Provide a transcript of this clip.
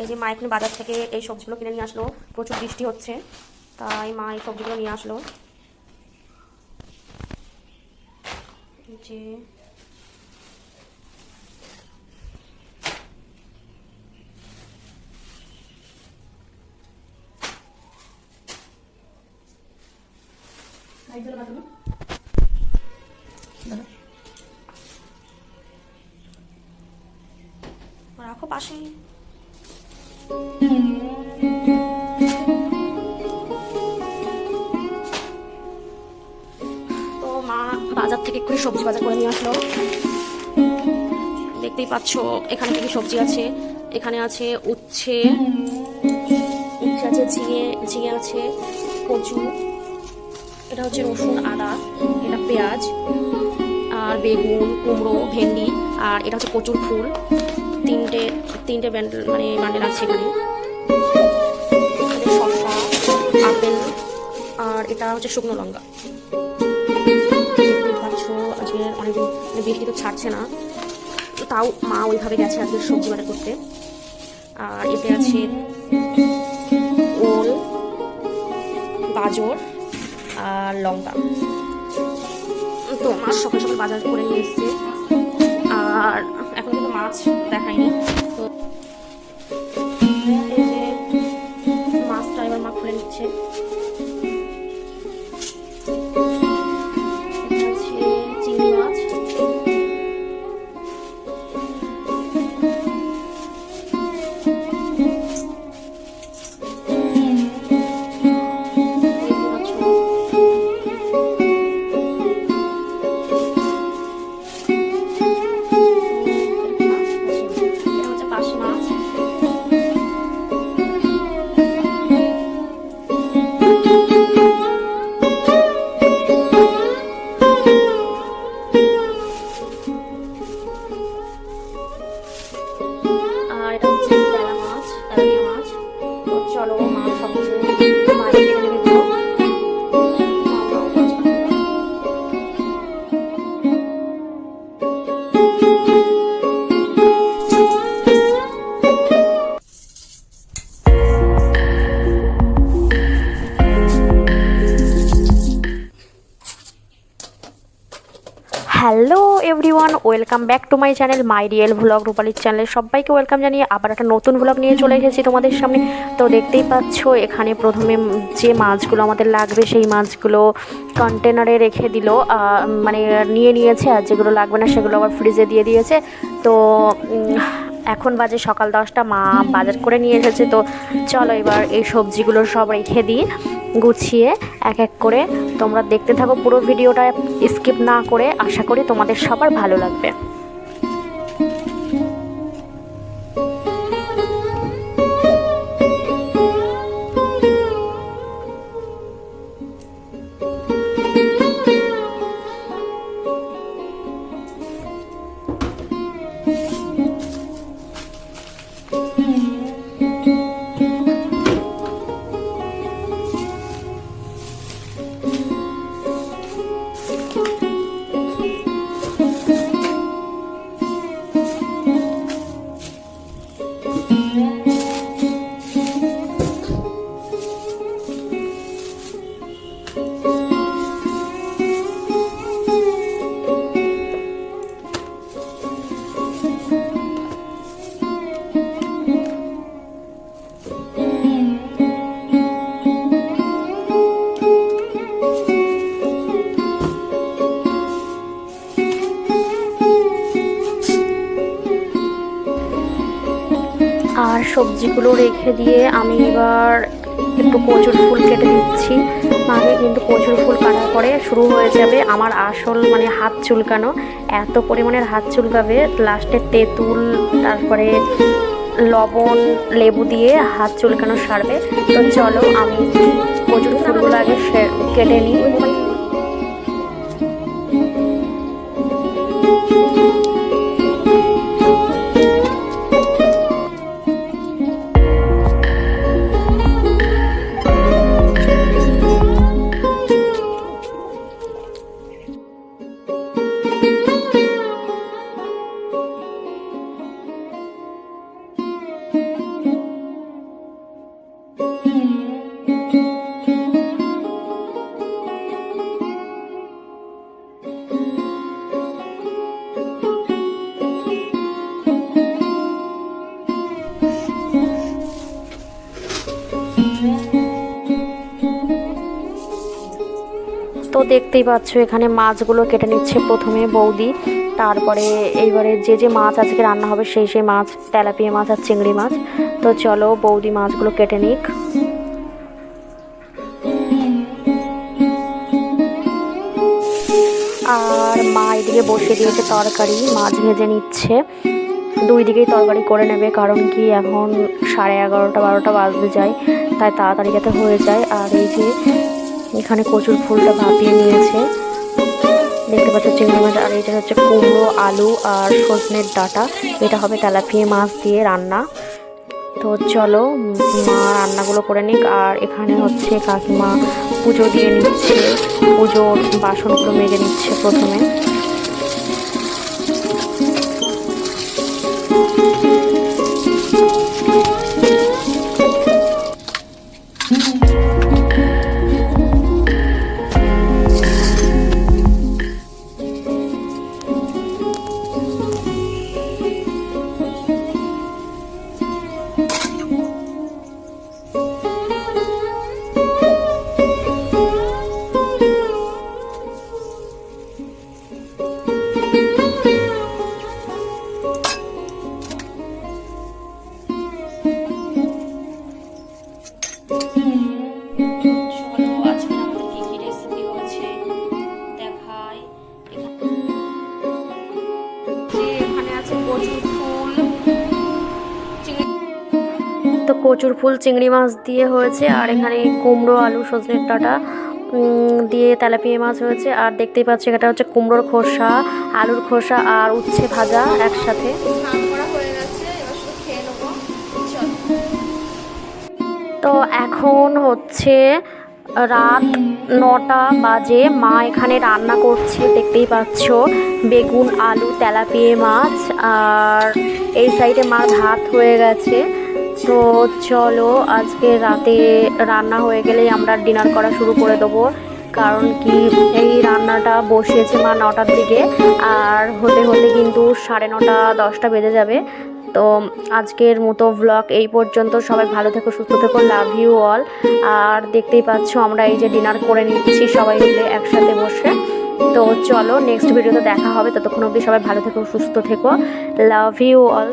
এই যে মা এখানে বাজার থেকে এই সবজিগুলো কিনে নিয়ে আসলো। প্রচুর বৃষ্টি হচ্ছে। তাই মা এই সবজিগুলো নিয়ে আসলো। যে রাখো পাশেই। তো মা বাজার থেকে একটু সবজি বাজার করে নিয়ে আসলো। দেখতেই পাচ্ছ, এখানে কি সবজি আছে। এখানে আছে উচ্ছে উচ্ছে আছে ঝিঙে ঝিঙে আছে কচু, এটা হচ্ছে রসুন, আদা, এটা পেঁয়াজ, আর বেগুন, কুমড়ো, ভেন্ডি, আর এটা হচ্ছে কচুর ফুল। তিনটে তিনটে ব্যান্ডেল মানে বান্ডেল আছে এখানে। শসা, আপেল, আর এটা হচ্ছে শুকনো লঙ্কা। পাচ্ছ, আজকে অনেকদিন মানে বৃষ্টি তো ছাড়ছে না। তাও মা ওইভাবে গেছে আজকে সবজি বাজার করতে। আর এতে আছে ওল, গাজর, আর লঙ্কা। তো মাছ সকাল সকাল বাজার করে নিয়ে এসছে। আর মাছ দেখায়নি everyone welcome back to my channel my real vlog রূপালির চ্যানেলে সবাইকে ওয়েলকাম জানিয়ে আবার একটা নতুন ভ্লগ নিয়ে চলে এসেছি তোমাদের সামনে। তো দেখতেই পাচ্ছ, এখানে প্রথমে যে মাছগুলো আমাদের লাগবে, সেই মাছগুলো কন্টেনারে রেখে দিল। মানে নিয়ে নিয়েছে, আর যেগুলো লাগবে না, সেগুলো আবার ফ্রিজে দিয়ে দিয়েছে। তো এখন বাজে সকাল দশটা, মা বাজার করে নিয়ে এসেছে। তো চলো এবার এই সবজিগুলো সব রেখে দিই, গুছিয়ে এক এক করে। তোমরা দেখতে থাকো পুরো ভিডিওটা স্কিপ না করে। আশা করি তোমাদের সবার ভালো লাগবে। আর সবজিগুলো রেখে দিয়ে আমি এবার একটু কচুর ফুল কেটে দিচ্ছি মাকে কিন্তু কচুর ফুল কাটার পরে শুরু হয়ে যাবে আমার আসল মানে হাত চুলকানো। এত পরিমাণের হাত চুলকাবে লাস্টে তেঁতুল, তারপরে লবণ, লেবু দিয়ে হাত চুলকানো সারবে। তো চলো আমি কচুর ফুলগুলো আগে কেটে নিই। তো দেখতেই পাচ্ছ, এখানে মাছগুলো কেটে নিচ্ছে প্রথমে বৌদি। তারপরে এইবারে যে যে মাছ আজকে রান্না হবে সেই সেই মাছ, তেলাপিয়া মাছ আর চিংড়ি মাছ। তো চলো বৌদি মাছগুলো কেটে নিক। আর মা এদিকে বসিয়ে দিয়েছে তরকারি, মাছ ভেজে নিচ্ছে। দুই দিকেই তরকারি করে নেবে, কারণ কি এখন সাড়ে এগারোটা, বারোটা বাজতে যায়, তাই তাড়াতাড়ি যাতে হয়ে যায়। আর এই যে এখানে কচুর ফুলটা ভাপিয়ে নিয়েছে। দেখতে পাচ্ছ চিংড়ি মাছ, আর এটা হচ্ছে কুমড়ো, আলু আর সজনের ডাটা। এটা হবে তেলাপিয়া মাছ দিয়ে রান্না। তো চলো, মা রান্নাগুলো করে নিক। আর এখানে হচ্ছে কাকিমা পুজো দিয়ে নিচ্ছে। পুজোর বাসনগুলো মেজে নিচ্ছে প্রথমে। তো কচুর ফুল, চিংড়ি মাছ দিয়ে হয়েছে, আর এখানে কুমড়ো, আলু সজনের ডাঁটা দিয়ে তেলাপিয়া মাছ হয়েছে, আর দেখতেই পাচ্ছি এটা হচ্ছে কুমড়োর খোসা, আলুর খোসা আর উচ্ছে ভাজা একসাথে। তো এখন হচ্ছে রাত নটা বাজে, মা এখানে রান্না করছে, দেখতেই পাচ্ছ, বেগুন, আলু, তেলাপিয়া মাছ, আর এই সাইডে মার ভাত হয়ে গেছে। তো চলো, আজকে রাতে রান্না হয়ে গেলেই আমরা ডিনার করা শুরু করে দেবো। কারণ কি, এই রান্নাটা বসিয়েছে মা নটার দিকে, আর হতে হতে কিন্তু সাড়ে নটা, দশটা বেজে যাবে। তো আজকের মতো ব্লগ এই পর্যন্ত। সবাই ভালো থেকো, সুস্থ থেকো লাভ ইউ অল আর দেখতেই পাচ্ছ, আমরা এই যে ডিনার করে নিচ্ছি সবাই মিলে একসাথে বসে। তো চলো নেক্সট ভিডিওতে দেখা হবে। ততক্ষণ অবধি সবাই ভালো থেকো, সুস্থ থেকো। Love you all